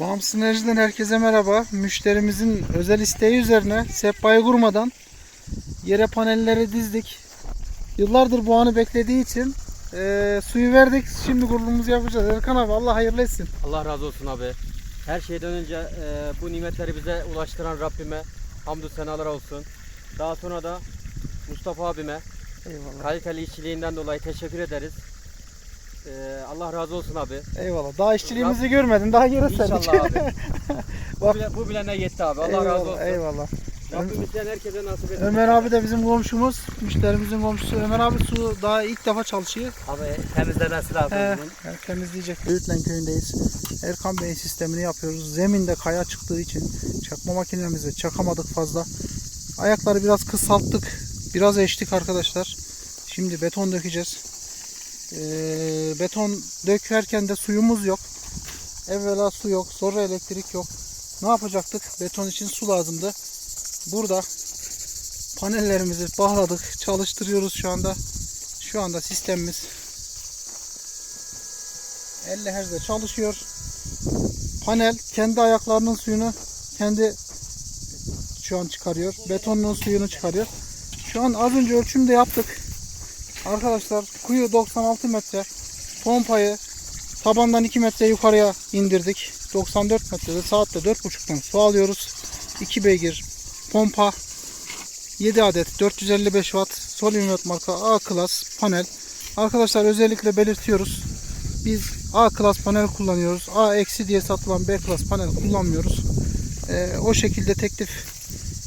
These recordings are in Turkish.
Bağımsız Enerji'den herkese merhaba. Müşterimizin özel isteği üzerine sehpayı kurmadan yere panelleri dizdik. Yıllardır bu anı beklediği için eee, suyu verdik. Şimdi kurulumuzu yapacağız. Erkan abi Allah hayırlı etsin. Allah razı olsun abi. Her şeyden önce e, bu nimetleri bize ulaştıran Rabbime hamdü senalar olsun. Daha sonra da Mustafa abime Eyvallah. kaliteli işçiliğinden dolayı teşekkür ederiz. E, Allah razı olsun abi. Eyvallah. Daha işçiliğimizi görmedin. Daha yere İnşallah serdik. abi. bu, bile, bu bile ne yetti abi. Allah razı eyvallah, olsun. eyvallah. Rabbim isteyen herkese nasip etsin. Ömer abi de bizim komşumuz. Müşterimizin komşusu. Ömer abi su daha ilk defa çalışıyor. Abi temizlemesi lazım bunun. he, temizleyecek. Büyüklen köyündeyiz. Erkan Bey'in sistemini yapıyoruz. Zeminde kaya çıktığı için çakma makinemizle çakamadık fazla. Ayakları biraz kısalttık. Biraz eştik arkadaşlar. Şimdi beton dökeceğiz. Ee, beton dökerken de suyumuz yok. Evvela su yok. Sonra elektrik yok. Ne yapacaktık? Beton için su lazımdı. Burada panellerimizi bağladık. Çalıştırıyoruz şu anda. Şu anda sistemimiz 50 Hz'de çalışıyor. Panel kendi ayaklarının suyunu kendi şu an çıkarıyor. Betonun suyunu çıkarıyor. Şu an az önce ölçüm de yaptık. Arkadaşlar kuyu 96 metre. Pompayı tabandan 2 metre yukarıya indirdik. 94 metrede saatte 4.5'tan su alıyoruz. 2 beygir pompa 7 adet 455 watt Solimet marka A klas panel. Arkadaşlar özellikle belirtiyoruz. Biz A klas panel kullanıyoruz. A eksi diye satılan B klas panel kullanmıyoruz. Ee, o şekilde teklif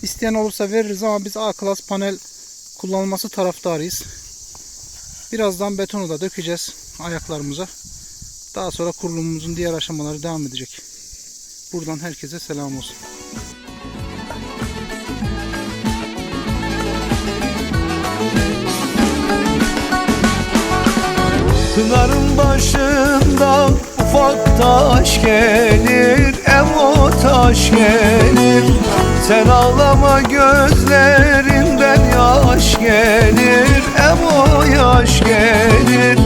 isteyen olursa veririz ama biz A klas panel kullanılması taraftarıyız. Birazdan betonu da dökeceğiz ayaklarımıza. Daha sonra kurulumumuzun diğer aşamaları devam edecek. Buradan herkese selam olsun. Pınarın başından ufak taş gelir Emo taş gelir Sen ağlama gözlerinden yaş gelir yaş gelir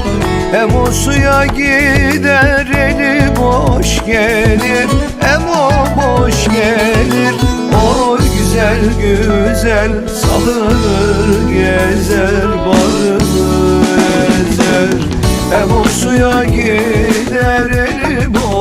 Emo suya gider eli boş gelir. Emo boş gelir O güzel güzel salır gezer bağrını ezer Emo suya gider eli boş